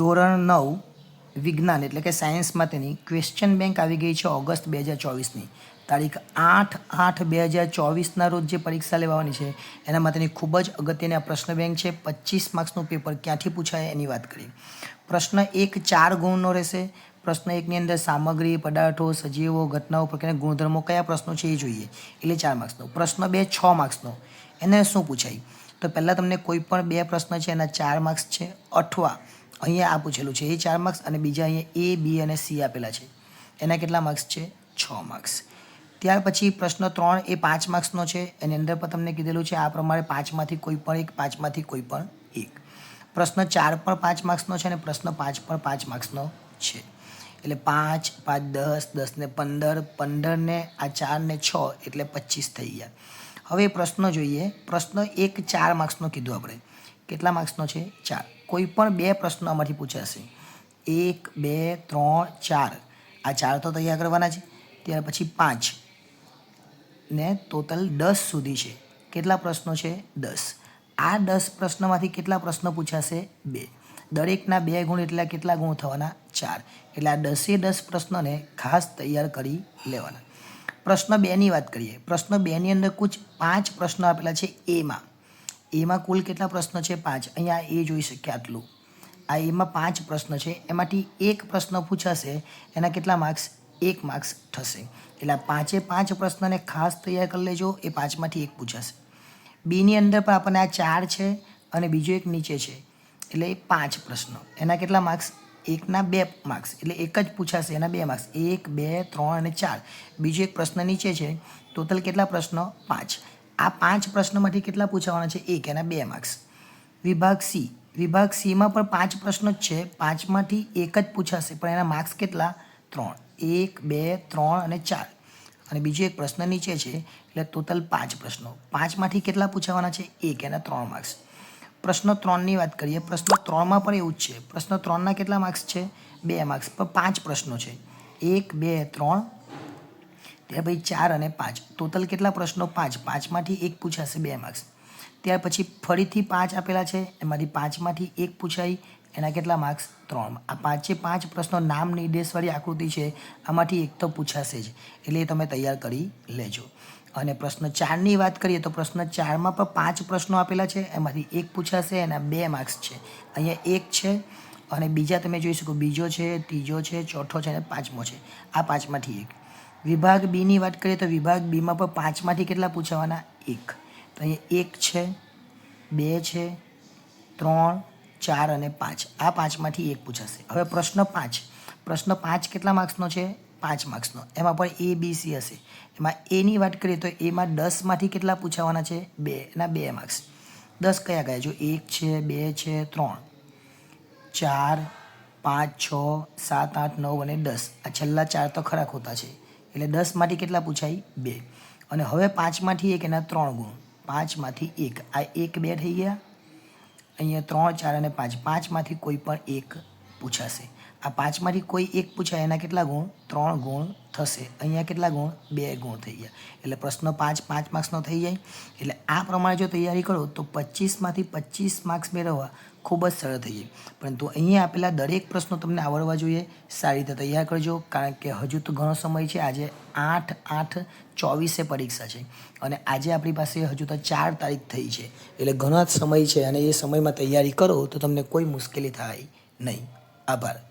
ધોરણ નવ, વિજ્ઞાન એટલે કે સાયન્સ માટેની ક્વેશ્ચન બેંક આવી ગઈ છે ઓગસ્ટ બે હજાર ચોવીસની. તારીખ આઠ આઠ બે હજાર ચોવીસના રોજ જે પરીક્ષા લેવાની છે એના માટેની ખૂબ જ અગત્યની આ પ્રશ્ન બેંક છે, પચીસ માર્ક્સનું પેપર ક્યાંથી પૂછાય એની વાત કરીએ પ્રશ્ન એક ચાર ગુણનો રહેશે. પ્રશ્ન એકની અંદર સામગ્રી, પદાર્થો, સજીવો, ઘટનાઓ પ્રકારના ગુણધર્મો કયા પ્રશ્નો છે એ જોઈએ. એટલે ચાર માર્ક્સનો. પ્રશ્ન બે છ માર્ક્સનો. એને શું પૂછાય? તો પહેલાં તમને કોઈ પણ બે પ્રશ્ન છે એના ચાર માર્ક્સ છે. અથવા અહીંયા આ પૂછેલું છે. એ ચાર માર્ક્સ અને બીજા અહીંયા એ બી અને સી આપેલા છે. એના કેટલા માર્ક્સ છે? છ માર્ક્સ ત્યાર પછી પ્રશ્ન ત્રણ એ પાંચ માર્ક્સનો છે. એની અંદર પણ તમને કીધેલું છે, આ પ્રમાણે પાંચમાંથી કોઈ પણ એક પાંચમાંથી કોઈ પણ એક. પ્રશ્ન ચાર પણ પાંચ માર્ક્સનો છે અને પ્રશ્ન પાંચ પણ પાંચ માર્ક્સનો છે. એટલે પાંચ પાંચ, દસ દસ ને પંદર પંદર ને, આ ચાર ને છ એટલે પચીસ થઈ ગયા. હવે પ્રશ્ન જોઈએ. પ્રશ્ન એક ચાર માર્ક્સનો કીધું આપણે. કેટલા માર્ક્સનો છે? ચાર. કોઈ પણ બે પ્રશ્નો આમાંથી પૂછાશે એક, બે, ત્રણ, ચાર. આ ચાર તો તૈયાર કરવાના છે. ત્યાર પછી પાંચ. ને ટોટલ દસ સુધી છે. કેટલા પ્રશ્નો છે? દસ. આ દસ પ્રશ્નમાંથી કેટલા પ્રશ્નો પૂછાશે બે. દરેકના બે ગુણ એટલે કેટલા ગુણ થવાના? ચાર. એટલે આ દસે દસ પ્રશ્નોને ખાસ તૈયાર કરી લેવાના. પ્રશ્ન બેની વાત કરીએ. પ્રશ્ન બેની અંદર કુછ પાંચ પ્રશ્નો આપેલા છે એમાં. એમાં કુલ કેટલા પ્રશ્ન છે? પાંચ. અહીંયા એ જોઈ શકીએ આટલું. આ એમાં પાંચ પ્રશ્ન છે. એમાંથી એક પ્રશ્ન પૂછાશે, એના કેટલા માર્ક્સ? એક માર્ક્સ થશે. એટલે પાંચે પાંચ પ્રશ્નને ખાસ તૈયાર કરી લેજો. એ પાંચમાંથી એક પૂછાશે. બીની અંદર પણ આપણને આ ચાર છે અને બીજો એક નીચે છે. એટલે પાંચ પ્રશ્નો. એના કેટલા માર્ક્સ? એકના બે માર્ક્સ. એટલે એક જ પૂછાશે, એના બે માર્ક્સ. એક, બે, ત્રણ અને ચાર. બીજો એક પ્રશ્ન નીચે છે. ટોટલ કેટલા પ્રશ્નો? પાંચ. આ પાંચ પ્રશ્નોમાંથી કેટલા પૂછાવાના છે? એક એના બે માર્ક્સ વિભાગ સી. વિભાગ સીમાં પણ પાંચ પ્રશ્નો જ છે. પાંચમાંથી એક જ પૂછાશે, પણ એના માર્ક્સ કેટલા? ત્રણ. એક, બે, ત્રણ અને ચાર. અને બીજો એક પ્રશ્ન નીચે છે, એટલે ટોટલ પાંચ પ્રશ્નો. પાંચમાંથી કેટલા પૂછાવાના છે? એક એના ત્રણ માર્ક્સ પ્રશ્ન ત્રણની વાત કરીએ, પ્રશ્ન ત્રણમાં પણ એવું જ છે. પ્રશ્ન ત્રણના કેટલા માર્ક્સ છે? બે માર્ક્સ પણ પાંચ પ્રશ્નો છે. એક, બે, ત્રણ ત્યાર પછી ચાર અને પાંચ. ટોટલ કેટલા પ્રશ્નો? પાંચ. પાંચમાંથી એક પૂછાશે બે માર્ક્સ ત્યાર પછી ફરીથી પાંચ આપેલા છે. એમાંથી પાંચમાંથી એક પૂછાય એના કેટલા માર્ક્સ ત્રણ. આ પાંચે પાંચ પ્રશ્નો નામ નિર્દેશવાળી આકૃતિ છે. આમાંથી એક તો પૂછાશે જ. એટલે એ તમે તૈયાર કરી લેજો. અને પ્રશ્ન ચારની વાત કરીએ તો પ્રશ્ન ચારમાં પણ પાંચ પ્રશ્નો આપેલા છે. એમાંથી એક પૂછાશે એના બે માર્ક્સ છે. અહીંયા એક છે અને બીજા તમે જોઈ શકો. બીજો છે, ત્રીજો છે, ચોથો છે અને પાંચમો છે. આ પાંચમાંથી એક. વિભાગ બીની વાત કરીએ તો વિભાગ બીમાં પણ પાંચમાંથી કેટલા પૂછાવાના? એક. તો અહીંયા એક છે, બે છે, ત્રણ, ચાર અને પાંચ. આ પાંચમાંથી એક પૂછાશે. હવે પ્રશ્ન પાંચ. પ્રશ્ન પાંચ કેટલા માર્ક્સનો છે? પાંચ માર્ક્સનો. એમાં પણ એ, બી, સી હશે. એમાં એની વાત કરીએ તો એમાં દસમાંથી કેટલા પૂછાવાના છે? બે. એના બે માર્ક્સ. દસ કયા કયા? જો એક છે, બે છે, ત્રણ. ચાર, પાંચ, છ, સાત, આઠ, નવ અને દસ. આ છેલ્લા ચાર તો ખરા ખોટા છે. એટલે દસમાંથી કેટલા પૂછાય? બે. અને હવે પાંચમાંથી એક, એના ત્રણ ગુણ. પાંચમાંથી એક. આ એક બે થઈ ગયા. અહીંયા ત્રણ, ચાર અને પાંચ. પાંચમાંથી કોઈ પણ એક પૂછાશે. આ પાંચમાંથી કોઈ એક પૂછાય, એના કેટલા ગુણ? ત્રણ ગુણ થશે. અહીંયા કેટલા ગુણ? બે ગુણ થઈ ગયા. એટલે પ્રશ્ન પાંચ પાંચ માર્ક્સનો થઈ જાય. એટલે આ પ્રમાણે જો તૈયારી કરો, તો પચીસમાંથી પચીસ માર્ક્સ મેળવવા ખૂબ જ સરળ થઈ જાય. પરંતુ અહીંયા આપેલા દરેક પ્રશ્નો તમને આવડવા જોઈએ. સારી રીતે તૈયાર કરજો, કારણ કે હજુ તો ઘણો સમય છે. આજે આઠ આઠ, ચોવીસે પરીક્ષા છે. અને આજે આપણી પાસે હજુ તો ચાર તારીખ થઈ છે. એટલે ઘણો જ સમય છે અને એ સમયમાં તૈયારી કરો તો તમને કોઈ મુશ્કેલી થાય નહીં. આભાર.